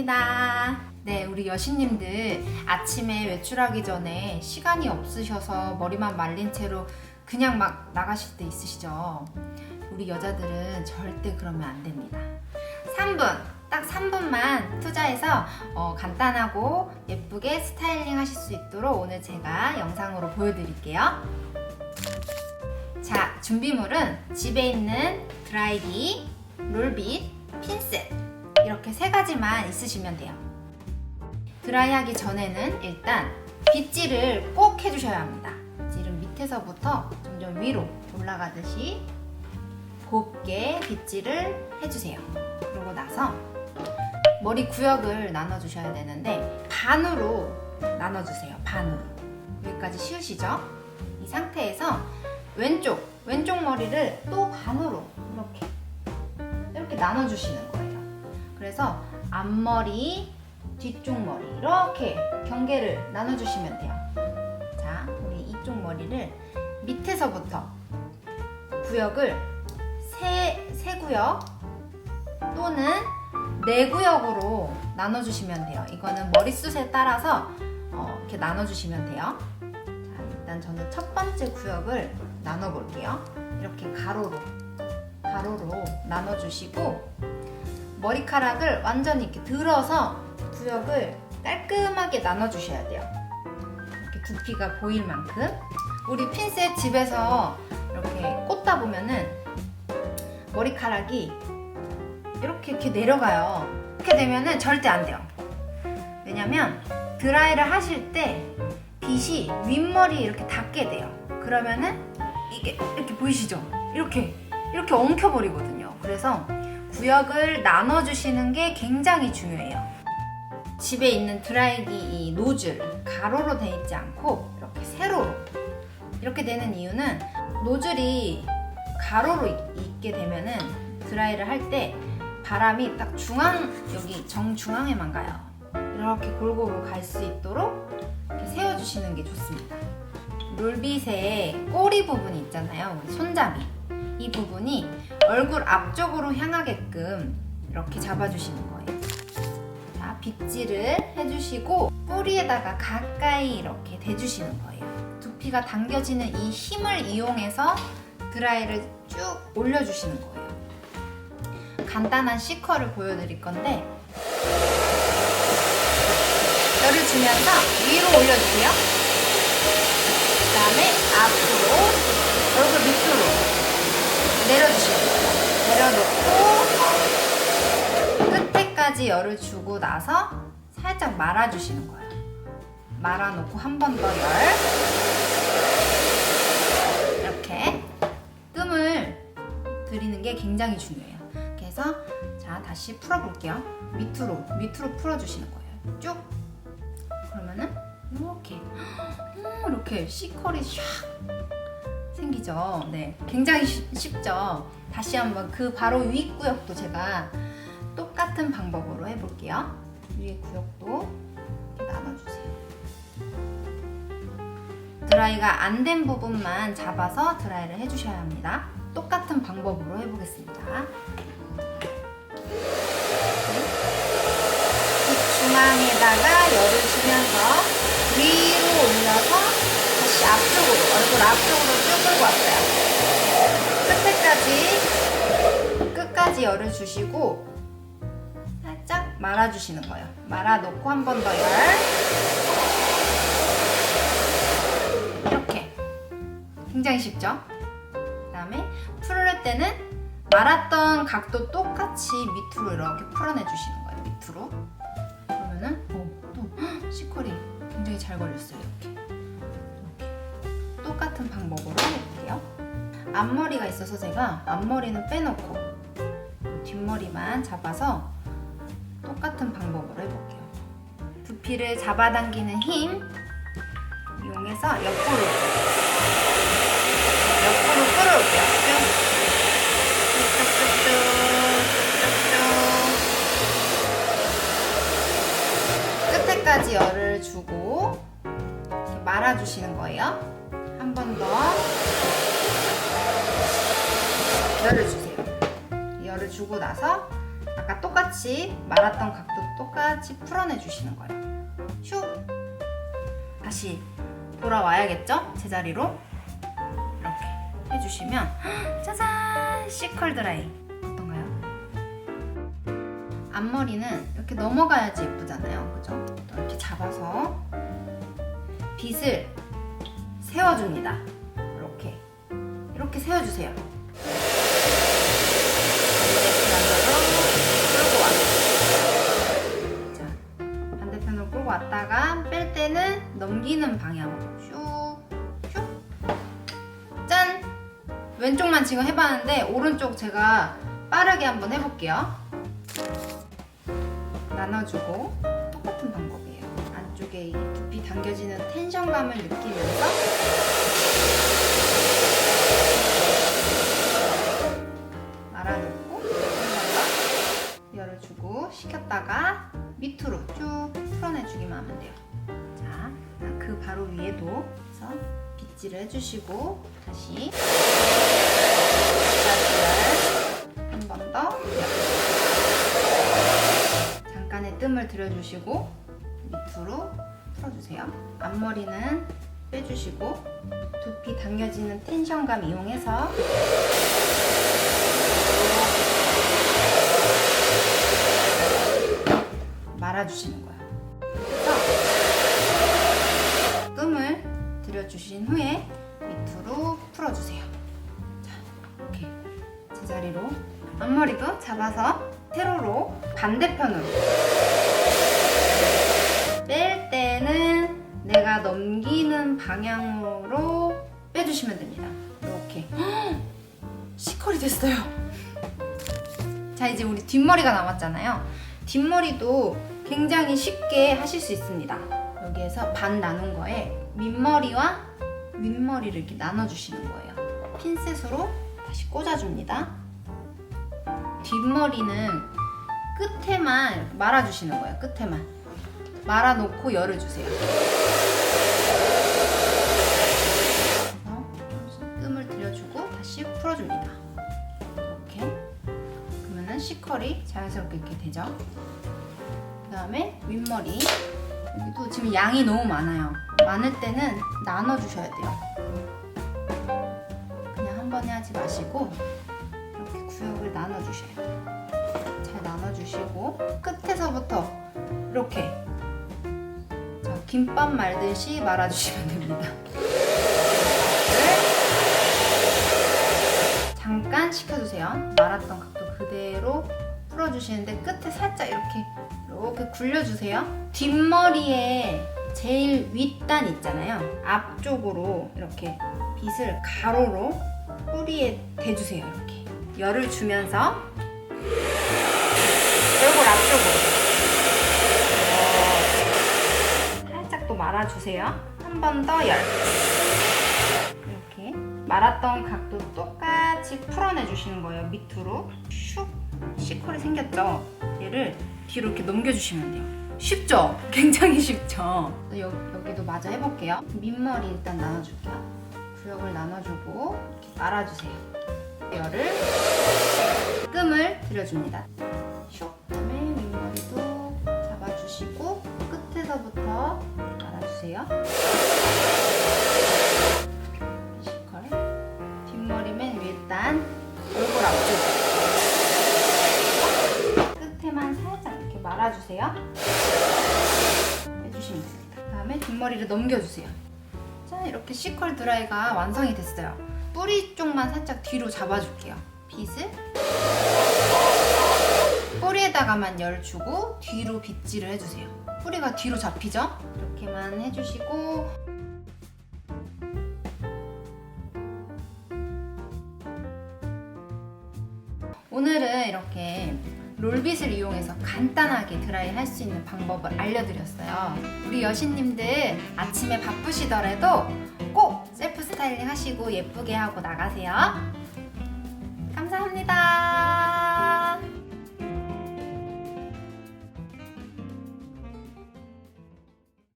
반갑습니다. 네, 우리 여신님들 아침에 외출하기 전에 시간이 없으셔서 머리만 말린 채로 그냥 막 나가실 때 있으시죠? 우리 여자들은 절대 그러면 안 됩니다. 3분, 딱 3분만 투자해서 어, 간단하고 예쁘게 스타일링 하실 수 있도록 오늘 제가 영상으로 보여드릴게요. 자, 준비물은 집에 있는 드라이기, 롤빗, 핀셋 이렇게 세 가지만 있으시면 돼요. 드라이하기 전에는 일단 빗질을 꼭 해주셔야 합니다. 빗질은 밑에서부터 점점 위로 올라가듯이 곱게 빗질을 해주세요. 그러고 나서 머리 구역을 나눠주셔야 되는데 반으로 나눠주세요. 반으로 여기까지 쉬우시죠? 이 상태에서 왼쪽 왼쪽 머리를 또 반으로 이렇게 이렇게 나눠주시는. 그래서 앞머리, 뒤쪽 머리 이렇게 경계를 나눠주시면 돼요. 자, 우리 이쪽 머리를 밑에서부터 구역을 세, 세 구역 또는 네 구역으로 나눠주시면 돼요. 이거는 머리숱에 따라서 어, 이렇게 나눠주시면 돼요. 자, 일단 저는 첫 번째 구역을 나눠볼게요. 이렇게 가로로 가로로 나눠주시고 머리카락을 완전히 이렇게 들어서 구역을 깔끔하게 나눠주셔야 돼요. 이렇게 두피가 보일 만큼. 우리 핀셋 집에서 이렇게 꽂다 보면은 머리카락이 이렇게 이렇게 내려가요. 이렇게 되면은 절대 안 돼요. 왜냐면 드라이를 하실 때 빗이 윗머리에 이렇게 닿게 돼요. 그러면은 이게 이렇게 보이시죠? 이렇게 이렇게 엉켜버리거든요. 그래서 구역을 나눠주시는 게 굉장히 중요해요. 집에 있는 드라이기 이 노즐 가로로 돼 있지 않고 이렇게 세로로 이렇게 되는 이유는 노즐이 가로로 있- 있게 되면은 드라이를 할 때 바람이 딱 중앙 여기 정중앙에만 가요. 이렇게 골고루 갈 수 있도록 세워주시는 게 좋습니다. 롤빗의 꼬리 부분이 있잖아요. 손잡이. 이 부분이 얼굴 앞쪽으로 향하게끔 이렇게 잡아주시는 거예요. 자, 빗질을 해주시고 뿌리에다가 가까이 이렇게 대주시는 거예요. 두피가 당겨지는 이 힘을 이용해서 드라이를 쭉 올려주시는 거예요. 간단한 C컬을 보여드릴 건데 열을 주면서 위로 올려주세요. 그 다음에 앞으로 얼굴 밑으로 내려주시고 내려놓고 끝에까지 열을 주고 나서 살짝 말아주시는 거예요. 말아놓고 한 번 더 열. 이렇게 뜸을 들이는 게 굉장히 중요해요. 그래서 자 다시 풀어볼게요. 밑으로 밑으로 풀어주시는 거예요. 쭉. 그러면은 이렇게 음, 이렇게 C컬이 샥 생기죠. 네, 굉장히 쉽- 쉽죠. 다시 한번 그 바로 위 구역도 제가 똑같은 방법으로 해볼게요. 위에 구역도 나눠주세요. 드라이가 안 된 부분만 잡아서 드라이를 해주셔야 합니다. 똑같은 방법으로 해보겠습니다. 이 중앙에다가 열을 주면서 위로 올려서 다시 앞쪽으로 얼굴 앞 끝까지 열을 주시고 살짝 말아주시는 거예요. 말아 놓고 한 번 더 열. 이렇게 굉장히 쉽죠? 그 다음에 풀을 때는 말았던 각도 똑같이 밑으로 이렇게 풀어내 주시는 거예요. 밑으로. 그러면은 어, 또 시컬이 굉장히 잘 걸렸어요. 이렇게. 똑같은 방법으로 해볼게요. 앞머리가 있어서 제가 앞머리는 빼놓고 뒷머리만 잡아서 똑같은 방법으로 해볼게요. 두피를 잡아당기는 힘 이용해서 옆으로 옆으로 끌어올게요. 쭉쭉쭉쭉쭉쭉 끝에까지 열을 주고 말아주시는 거예요. 한 번 더 열을 주세요. 주고 나서 아까 똑같이 말았던 각도 똑같이 풀어내 주시는 거예요. 슉! 다시 돌아와야겠죠? 제자리로 이렇게 해주시면 헉, 짜잔! 시컬 드라이 어떤가요? 앞머리는 이렇게 넘어가야지 예쁘잖아요. 그죠? 또 이렇게 잡아서 빗을 세워줍니다. 이렇게 이렇게 세워주세요. 왼쪽만 지금 해봤는데 오른쪽 제가 빠르게 한번 해볼게요. 나눠주고 똑같은 방법이에요. 안쪽에 이 두피 당겨지는 텐션감을 느끼면서 말아놓고 열어주고 식혔다가 밑으로 쭉 풀어내주기만 하면 돼요. 자, 그 바로 위에도 그래서 빗질을 해주시고 다시 한 번 더 잠깐의 뜸을 들여주시고 밑으로 풀어주세요. 앞머리는 빼주시고 두피 당겨지는 텐션감 이용해서 말아주시는 거예요. 들여주신 후에 밑으로 풀어주세요. 자, 이렇게 제자리로 앞머리도 잡아서 세로로 반대편으로 뺄 때는 내가 넘기는 방향으로 빼주시면 됩니다. 이렇게 시컬이 됐어요. 자 이제 우리 뒷머리가 남았잖아요. 뒷머리도 굉장히 쉽게 하실 수 있습니다. 여기에서 반 나눈 거에 밑머리와 윗머리를 이렇게 나눠주시는 거예요. 핀셋으로 다시 꽂아줍니다. 뒷머리는 끝에만 말아주시는 거예요. 끝에만 말아놓고 열어주세요. 뜸을 들여주고 다시 풀어줍니다. 이렇게 그러면은 시컬이 자연스럽게 이렇게 되죠. 그 다음에 윗머리 여기도 지금 양이 너무 많아요. 많을 때는 나눠 주셔야 돼요. 그냥 한 번에 하지 마시고 이렇게 구역을 나눠 주셔야 돼요. 잘 나눠 주시고 끝에서부터 이렇게 자, 김밥 말듯이 말아 주시면 됩니다. 잠깐 식혀주세요. 말았던 각도 그대로 풀어주시는데 끝에 살짝 이렇게 이렇게 굴려주세요. 뒷머리에 제일 윗단 있잖아요. 앞쪽으로 이렇게 빗을 가로로 뿌리에 대주세요. 이렇게 열을 주면서 얼굴 앞쪽으로 살짝 또 말아주세요. 한 번 더 열. 이렇게 말았던 각도 똑같이 풀어내 주시는 거예요. 밑으로 슉 시컬이 생겼죠. 얘를 뒤로 이렇게 넘겨주시면 돼요. 쉽죠? 굉장히 쉽죠? 여, 여기도 마저 해볼게요. 밑머리 일단 나눠줄게요. 구역을 나눠주고 이렇게 말아주세요. 열을 뜸을 들여줍니다. 슉 그다음에 윗머리도 잡아주시고 끝에서부터 말아주세요. 시컬 뒷머리 맨 윗단 얼굴 앞쪽 끝에만 살짝 이렇게 말아주세요. 뒷머리를 넘겨주세요. 자 이렇게 시컬 드라이가 완성이 됐어요. 뿌리 쪽만 살짝 뒤로 잡아줄게요. 빗을 뿌리에다가만 열 주고 뒤로 빗질을 해주세요. 뿌리가 뒤로 잡히죠? 이렇게만 해주시고 오늘은 이렇게 롤빗을 이용해서 간단하게 드라이 할 수 있는 방법을 알려드렸어요. 우리 여신님들 아침에 바쁘시더라도 꼭 셀프 스타일링 하시고 예쁘게 하고 나가세요. 감사합니다.